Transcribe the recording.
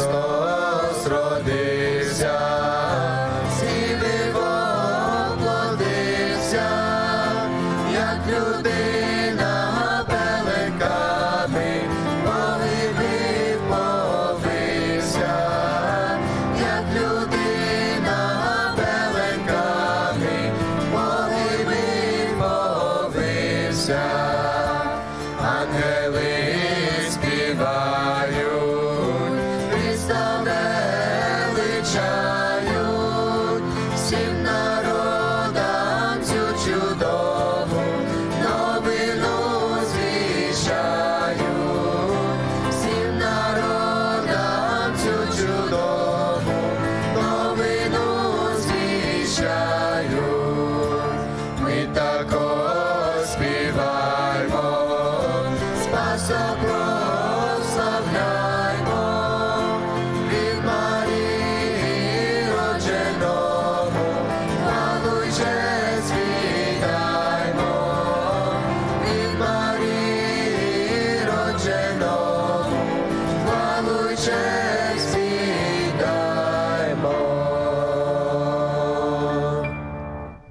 Христос родився, сіди як людина пелеками, погибив, повився, як людина пелеками, погибив, повився, ангели співають. Величають, всім народам цю чудову новину звіщають, всім народам чудову новину звіщають. Ми також співаємо, Soldier.